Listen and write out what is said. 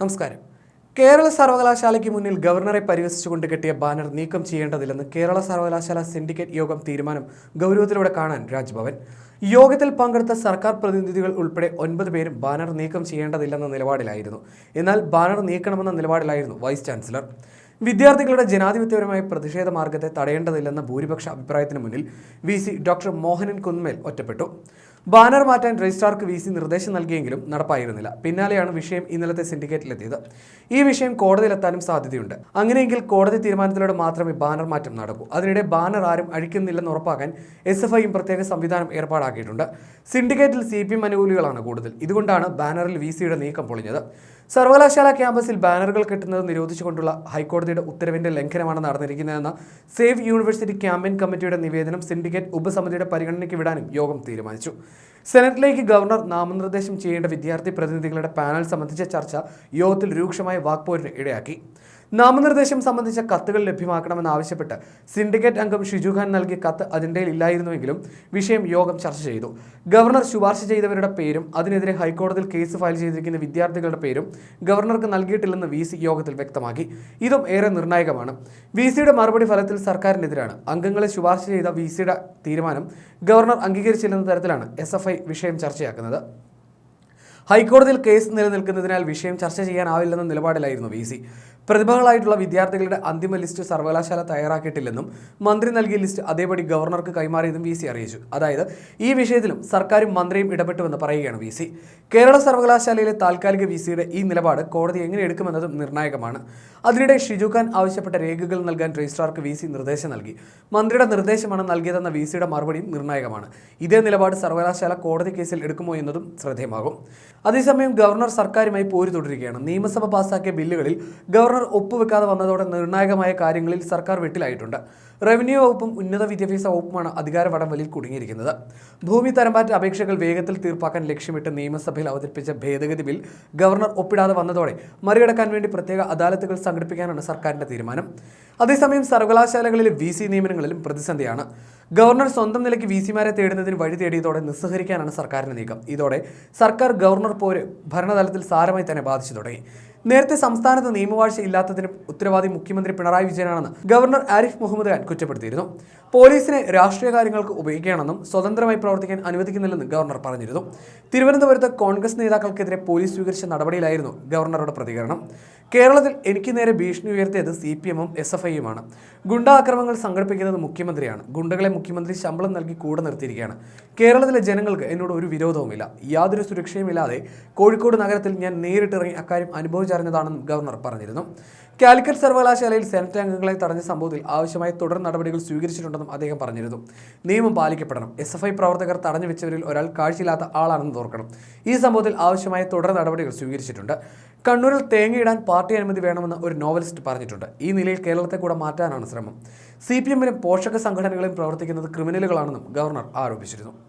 നമസ്കാരം. കേരള സർവകലാശാലയ്ക്ക് മുന്നിൽ ഗവർണറെ പരിഹസിച്ചുകൊണ്ട് കെട്ടിയ ബാനർ നീക്കം ചെയ്യേണ്ടതില്ലെന്ന് കേരള സർവകലാശാല സിൻഡിക്കേറ്റ് യോഗം തീരുമാനം ഗൗരവത്തിലൂടെ കാണാൻ രാജ്ഭവൻ. യോഗത്തിൽ പങ്കെടുത്ത സർക്കാർ പ്രതിനിധികൾ ഉൾപ്പെടെ ഒൻപത് പേരും ബാനർ നീക്കം ചെയ്യേണ്ടതില്ലെന്ന നിലപാടിലായിരുന്നു. എന്നാൽ ബാനർ നീക്കണമെന്ന നിലപാടിലായിരുന്നു വൈസ് ചാൻസലർ. വിദ്യാർത്ഥികളുടെ ജനാധിപത്യപരമായ പ്രതിഷേധ മാർഗത്തെ തടയേണ്ടതില്ലെന്ന ഭൂരിപക്ഷ അഭിപ്രായത്തിന് മുന്നിൽ V. C. Doctor Mohanan Kunnummal ഒറ്റപ്പെട്ടു. ബാനർ മാറ്റാൻ രജിസ്ട്രാർക്ക് വി സി നിർദ്ദേശം നൽകിയെങ്കിലും നടപ്പായിരുന്നില്ല. പിന്നാലെയാണ് വിഷയം ഇന്നലത്തെ സിൻഡിക്കേറ്റിലെത്തിയത്. ഈ വിഷയം കോടതിയിലെത്താനും സാധ്യതയുണ്ട്. അങ്ങനെയെങ്കിൽ കോടതി തീരുമാനത്തിലൂടെ മാത്രമേ ബാനർ മാറ്റം നടക്കൂ. അതിനിടെ ബാനർ ആരും അഴിക്കുന്നില്ലെന്ന് ഉറപ്പാക്കാൻ എസ് എഫ് ഐയും പ്രത്യേക സംവിധാനം ഏർപ്പാടാക്കിയിട്ടുണ്ട്. സിൻഡിക്കേറ്റിൽ സി പി എം അനുകൂലികളാണ് കൂടുതൽ. ഇതുകൊണ്ടാണ് ബാനറിൽ വി സിയുടെ നീക്കം പൊളിഞ്ഞത്. സർവകലാശാല ക്യാമ്പസിൽ ബാനറുകൾ കെട്ടുന്നത് നിരോധിച്ചുകൊണ്ടുള്ള ഹൈക്കോടതിയുടെ ഉത്തരവിന്റെ ലംഘനമാണ് നടന്നിരിക്കുന്നതെന്ന സേവ് യൂണിവേഴ്സിറ്റി ക്യാമ്പയിൻ കമ്മിറ്റിയുടെ നിവേദനം സിൻഡിക്കേറ്റ് ഉപസമിതിയുടെ പരിഗണനയ്ക്ക് വിടാനും യോഗം തീരുമാനിച്ചു. സെനറ്റിലേക്ക് ഗവർണർ നാമനിർദ്ദേശം ചെയ്യേണ്ട വിദ്യാർത്ഥി പ്രതിനിധികളുടെ പാനൽ സംബന്ധിച്ച ചർച്ച യോഗത്തിൽ രൂക്ഷമായ വാക്പോരിന് ഇടയാക്കി. നാമനിർദ്ദേശം സംബന്ധിച്ച കത്തുകൾ ലഭ്യമാക്കണമെന്നാവശ്യപ്പെട്ട് സിൻഡിക്കേറ്റ് അംഗം ഷിജു ഖാൻ നൽകിയ കത്ത് അജണ്ടയിൽ ഇല്ലായിരുന്നുവെങ്കിലും വിഷയം യോഗം ചർച്ച ചെയ്തു. ഗവർണർ ശുപാർശ ചെയ്തവരുടെ പേരും അതിനെതിരെ ഹൈക്കോടതിയിൽ കേസ് ഫയൽ ചെയ്തിരിക്കുന്ന വിദ്യാർത്ഥികളുടെ പേരും ഗവർണർക്ക് നൽകിയിട്ടില്ലെന്ന് വി യോഗത്തിൽ വ്യക്തമാക്കി. ഇതും ഏറെ നിർണായകമാണ്. വി സിയുടെ മറുപടി ഫലത്തിൽ സർക്കാരിനെതിരാണ്. അംഗങ്ങളെ ശുപാർശ ചെയ്ത വി സിയുടെ തീരുമാനം ഗവർണർ അംഗീകരിച്ചില്ലെന്ന തരത്തിലാണ് എസ് എഫ് ഐ വിഷയം ചർച്ചയാക്കുന്നത്. ഹൈക്കോടതിയിൽ കേസ് നിലനിൽക്കുന്നതിനാൽ വിഷയം ചർച്ച ചെയ്യാനാവില്ലെന്ന നിലപാടിലായിരുന്നു വി സി. പ്രതിഭകളായിട്ടുള്ള വിദ്യാർത്ഥികളുടെ അന്തിമ ലിസ്റ്റ് സർവകലാശാല തയ്യാറാക്കിയിട്ടില്ലെന്നും മന്ത്രി നൽകിയ ലിസ്റ്റ് അതേപടി ഗവർണർക്ക് കൈമാറിയതും വി അറിയിച്ചു. അതായത് ഈ വിഷയത്തിലും സർക്കാരും മന്ത്രിയും ഇടപെട്ടുവെന്ന് പറയുകയാണ് വി കേരള സർവകലാശാലയിലെ താൽക്കാലിക വി ഈ നിലപാട് കോടതി എങ്ങനെ എടുക്കുമെന്നതും നിർണായകമാണ്. അതിനിടെ ഷിജുഖാൻ ആവശ്യപ്പെട്ട രേഖകൾ നൽകാൻ രജിസ്ട്രാർക്ക് വി നിർദ്ദേശം നൽകി. മന്ത്രിയുടെ നിർദ്ദേശമാണ് നൽകിയതെന്ന വി സിയുടെ മറുപടിയും നിർണായകമാണ്. ഇതേ നിലപാട് സർവകലാശാല കോടതി കേസിൽ എടുക്കുമോ എന്നതും ശ്രദ്ധേയമാകും. അതേസമയം ഗവർണർ സർക്കാരുമായി പോരു തുടരുകയാണ് നിയമസഭ പാസാക്കിയ ബില്ലുകളിൽ ഗവർണർ ഒപ്പുവെക്കാതെ വന്നതോടെ നിർണായകമായ കാര്യങ്ങളിൽ സർക്കാർ വെട്ടിലായിട്ടുണ്ട്. റവന്യൂ വകുപ്പും ഉന്നത വിദ്യാഭ്യാസ വകുപ്പുമാണ് അധികാര വടംവലിയിൽ കുടുങ്ങിയിരിക്കുന്നത്. ഭൂമി തരംപാറ്റ അപേക്ഷകൾ വേഗത്തിൽ തീർപ്പാക്കാൻ ലക്ഷ്യമിട്ട് നിയമസഭയിൽ അവതരിപ്പിച്ച ഭേദഗതി ബിൽ ഗവർണർ ഒപ്പിടാതെ വന്നതോടെ മറികടക്കാൻ വേണ്ടി പ്രത്യേക അദാലത്തുകൾ സംഘടിപ്പിക്കാനാണ് സർക്കാരിന്റെ തീരുമാനം. അതേസമയം സർവകലാശാലകളിലെ വി സി നിയമനങ്ങളിലും പ്രതിസന്ധിയാണ്. ഗവർണർ സ്വന്തം നിലയ്ക്ക് വി സിമാരെ തേടുന്നതിന് വഴി തേടിയതോടെ നിസ്സഹരിക്കാനാണ് സർക്കാരിന്റെ നീക്കം. ഇതോടെ സർക്കാർ ഗവർണർ പോര് ഭരണതലത്തിൽ സാരമായി തന്നെ ബാധിച്ചു തുടങ്ങി. നേരത്തെ സംസ്ഥാനത്ത് നിയമവാഴ്ച ഇല്ലാത്തതിന് ഉത്തരവാദി മുഖ്യമന്ത്രി പിണറായി വിജയനാണെന്ന് ഗവർണർ ആരിഫ് മുഹമ്മദ് ഖാൻ കുറ്റപ്പെടുത്തിയിരുന്നു. പോലീസിനെ രാഷ്ട്രീയ കാര്യങ്ങൾക്ക് ഉപയോഗിക്കുകയാണെന്നും സ്വതന്ത്രമായി പ്രവർത്തിക്കാൻ അനുവദിക്കുന്നില്ലെന്ന് ഗവർണർ പറഞ്ഞിരുന്നു. തിരുവനന്തപുരത്ത് കോൺഗ്രസ് നേതാക്കൾക്കെതിരെ പോലീസ് സ്വീകരിച്ച നടപടിയിലായിരുന്നു ഗവർണറുടെ പ്രതികരണം. കേരളത്തിൽ എനിക്ക് നേരെ ഭീഷണി ഉയർത്തിയത് സി പി എമ്മും എസ് എഫ് ഐയുമാണ് ഗുണ്ടാ അക്രമങ്ങൾ സംഘടിപ്പിക്കുന്നത് മുഖ്യമന്ത്രിയാണ്. ഗുണ്ടകളെ മുഖ്യമന്ത്രി ശമ്പളം നൽകി കൂടെ നിർത്തിയിരിക്കുകയാണ്. കേരളത്തിലെ ജനങ്ങൾക്ക് എന്നോട് ഒരു വിരോധവുമില്ല. യാതൊരു സുരക്ഷയുമില്ലാതെ കോഴിക്കോട് നഗരത്തിൽ ഞാൻ നേരിട്ടിറങ്ങി അക്കാര്യം അനുഭവിച്ചറിഞ്ഞതാണെന്നും ഗവർണർ പറഞ്ഞിരുന്നു. കാലിക്കറ്റ് സർവകലാശാലയിൽ സെനറ്റ് അംഗങ്ങളെ തടഞ്ഞ സംഭവത്തിൽ ആവശ്യമായ തുടർ നടപടികൾ സ്വീകരിച്ചിട്ടുണ്ടെന്നും അദ്ദേഹം പറഞ്ഞിരുന്നു. നിയമം പാലിക്കപ്പെടണം. എസ് എഫ് ഐ പ്രവർത്തകർ തടഞ്ഞു വെച്ചവരിൽ ഒരാൾ കാഴ്ചയില്ലാത്ത ആളാണെന്ന് ഓർക്കണം. ഈ സംഭവത്തിൽ ആവശ്യമായ തുടർ നടപടികൾ സ്വീകരിച്ചിട്ടുണ്ട്. കണ്ണൂരിൽ തേങ്ങയിടാൻ പാർട്ടി അനുമതി വേണമെന്ന് ഒരു നോവലിസ്റ്റ് പറഞ്ഞിട്ടുണ്ട്. ഈ നിലയിൽ കേരളത്തെ കൂടെ മാറ്റാനാണ് ശ്രമം. സി പി എമ്മിലും പോഷക സംഘടനകളും പ്രവർത്തിക്കുന്നത് ക്രിമിനലുകളാണെന്നും ഗവർണർ ആരോപിച്ചിരുന്നു.